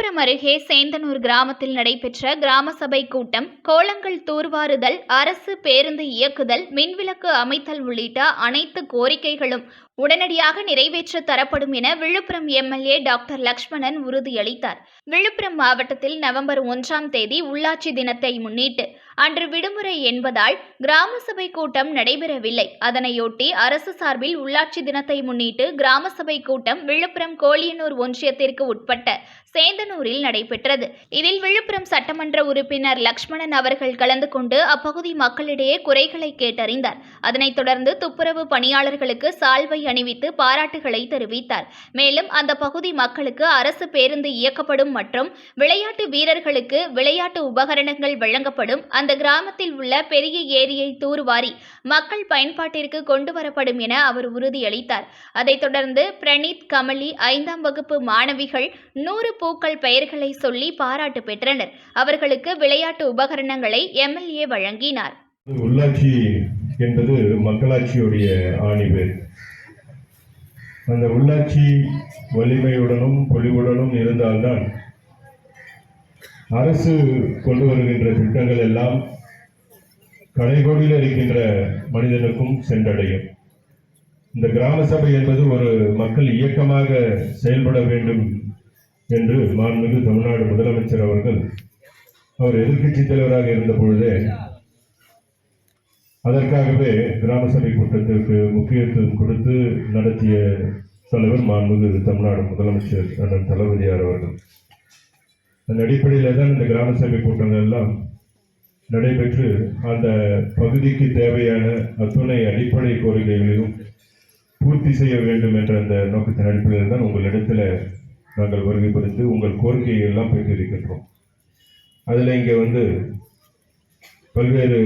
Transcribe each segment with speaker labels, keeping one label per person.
Speaker 1: அருகே சேந்தனூர் கிராமத்தில் நடைபெற்ற கிராம சபை கூட்டம் கோலங்கள் தூர்வாறுதல் அரசு பேருந்து இயக்குதல் மின்விளக்கு அமைத்தல் உள்ளிட்ட அனைத்து கோரிக்கைகளும் உடனடியாக நிறைவேற்ற தரப்படும் என விழுப்புரம் எம்எல்ஏ டாக்டர் லக்ஷ்மணன் உறுதியளித்தார். விழுப்புரம் மாவட்டத்தில் நவம்பர் ஒன்றாம் தேதி உள்ளாட்சி தினத்தை முன்னிட்டு அன்று விடுமுறை என்பதால் கிராம சபை கூட்டம் நடைபெறவில்லை. அதனையொட்டி அரசு சார்பில் உள்ளாட்சி தினத்தை முன்னிட்டு கிராம சபை கூட்டம் விழுப்புரம் கோழியனூர் ஒன்றியத்திற்கு உட்பட்ட சேந்தனூரில் நடைபெற்றது. இதில் விழுப்புரம் சட்டமன்ற உறுப்பினர் லக்ஷ்மணன் அவர்கள் கலந்து கொண்டு அப்பகுதி மக்களிடையே குறைகளை கேட்டறிந்தார். அதனைத் தொடர்ந்து துப்புரவு பணியாளர்களுக்கு சால்வை அணிவித்து பாராட்டுகளை தெரிவித்தார். மேலும் அந்த பகுதி மக்களுக்கு அரசு பேருந்து இயக்கப்படும் மற்றும் விளையாட்டு வீரர்களுக்கு விளையாட்டு உபகரணங்கள் வழங்கப்படும். அந்த கிராமத்தில் உள்ள பெரிய ஏரியை தூர்வாரி மக்கள் பயன்பாட்டிற்கு கொண்டு வரப்படும் என அவர் உறுதியளித்தார். அதைத் தொடர்ந்து பிரணீத் கமலி ஐந்தாம் வகுப்பு மாணவிகள் நூறு பூக்கள் பெயர்களை சொல்லி பாராட்டு பெற்றனர். அவர்களுக்கு விளையாட்டு உபகரணங்களை எம்எல்ஏ வழங்கினார்.
Speaker 2: உள்ளாட்சி என்பது மக்களாட்சியுடைய ஆணிவேர். அந்த உள்ளாட்சி வலிமையுடனும் பொலிவுடனும் இருந்தால்தான் அரசு கொண்டு வருகின்ற திட்டங்கள் எல்லாம் கடைகோடியில் இருக்கின்ற மனிதனுக்கும் சென்றடையும். இந்த கிராம சபை என்பது ஒரு மக்கள் இயக்கமாக செயல்பட வேண்டும் என்று மாண்புமிகு தமிழ்நாடு முதலமைச்சர் அவர்கள் அவர் எதிர்க்கட்சி தலைவராக இருந்த பொழுதே அதற்காகவே கிராம சபை கூட்டத்திற்கு முக்கியத்துவம் கொடுத்து நடத்திய தலைவர் மாண்புமிகு தமிழ்நாடு முதலமைச்சர் அண்ணன் தளபதியார் அவர்கள். அந்த அடிப்படையில் தான் இந்த கிராம சபை கூட்டங்கள் எல்லாம் நடைபெற்று அந்த பகுதிக்கு தேவையான அத்துணை அடிப்படை கோரிக்கைகளையும் பூர்த்தி செய்ய வேண்டும் என்ற அந்த நோக்கத்தின் அடிப்படையில் தான் உங்களிடத்தில் நாங்கள் வருகை புரிந்து உங்கள் கோரிக்கைகள் எல்லாம் பெற்றிருக்கின்றோம். அதில் இங்கே வந்து பல்வேறு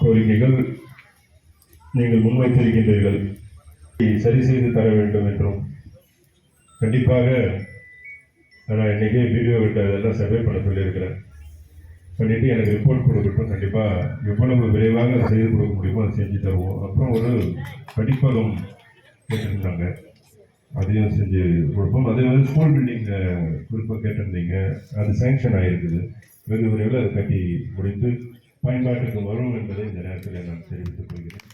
Speaker 2: கோரிக்கைகள் நீங்கள் முன்வைத்திருக்கின்றீர்கள். சரி செய்து தர வேண்டும் என்றும் கண்டிப்பாக நான் இன்றைக்கே வீடியோ விட்டு அதெல்லாம் சர்வே பண்ண சொல்லியிருக்கிறேன். பண்ணிவிட்டு எனக்கு ரிப்போர்ட் கொடுக்கட்டும் கண்டிப்பாக எவ்வளவு விரைவாக செய்து கொடுக்க முடியுமோ அதை செஞ்சு தருவோம். அப்புறம் ஒரு படிப்பகம் கேட்டிருந்தாங்க. அதையும் செஞ்சு கொடுப்போம். அதே வந்து ஸ்கூல் பில்டிங் குறிப்பாக கேட்டிருந்தீங்க. அது சேங்ஷன் ஆகிருக்குது வெகு விரைவில் அதை கட்டி முடித்து பயன்பாட்டுக்கு வரும் என்பதை இந்த நேரத்தில் நான் தெரிவித்துக் கொள்கிறேன்.